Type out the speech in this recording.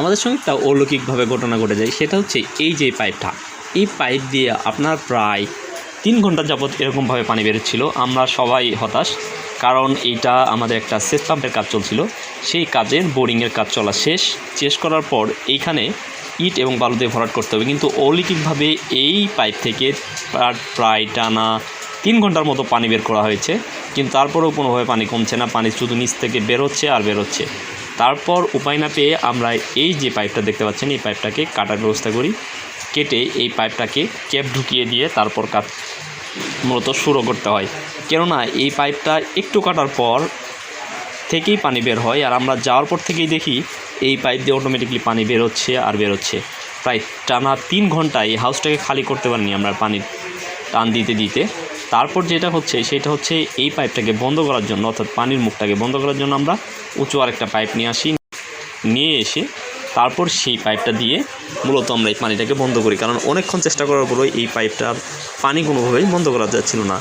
আমাদের সঙ্গে একটা অলৌকিকভাবে ঘটনা ঘটে যায়, সেটা হচ্ছে এই যে পাইপটা, এই পাইপ দিয়ে আপনার প্রায় তিন ঘণ্টা যাবৎ এরকমভাবে পানি বেরোচ্ছিল। আমরা সবাই হতাশ, কারণ এইটা আমাদের একটা সেচ পাম্পের কাজ চলছিল। সেই কাজের বোরিংয়ের কাজ চলা শেষ। শেষ করার পর এইখানে ইট এবং বালু দিয়ে ভরাট করতে হবে। কিন্তু অলৌকিকভাবে এই পাইপ থেকে প্রায় টানা তিন ঘণ্টার মতো পানি বের করা হয়েছে। কিন্তু তারপরেও কোনোভাবে পানি কমছে না। পানি শুধু নিচ থেকে বেরোচ্ছে আর বেরোচ্ছে। তারপর উপায় না পেয়ে আমরা এই যে পাইপটা দেখতে পাচ্ছেন, এই পাইপটাকে কাটার ব্যবস্থা করি। কেটে এই পাইপটাকে ক্যাপ ঢুকিয়ে দিয়ে তারপর কাট মূলত শুরু করতে হয়। কেননা এই পাইপটা একটু কাটার পর থেকেই পানি বের হয় আর আমরা যাওয়ার পর থেকেই দেখি এই পাইপ দিয়ে অটোমেটিকলি পানি বেরোচ্ছে আর বেরোচ্ছে প্রায় টানা তিন ঘণ্টা এই হাউসটাকে খালি করতে পারিনি আমরা পানির টান দিতে দিতে। তারপর যেটা হচ্ছে, সেটা হচ্ছে এই পাইপটাকে বন্ধ করার জন্য, অর্থাৎ পানির মুখটাকে বন্ধ করার জন্য আমরা উঁচু আরেকটা পাইপ নিয়ে আসি। নিয়ে এসে তারপর সেই পাইপটা দিয়ে মূলত আমরা এই পানিটাকে বন্ধ করি। কারণ অনেকক্ষণ চেষ্টা করার পরেও এই পাইপটার পানি কোনোভাবেই বন্ধ করা যাচ্ছিল না।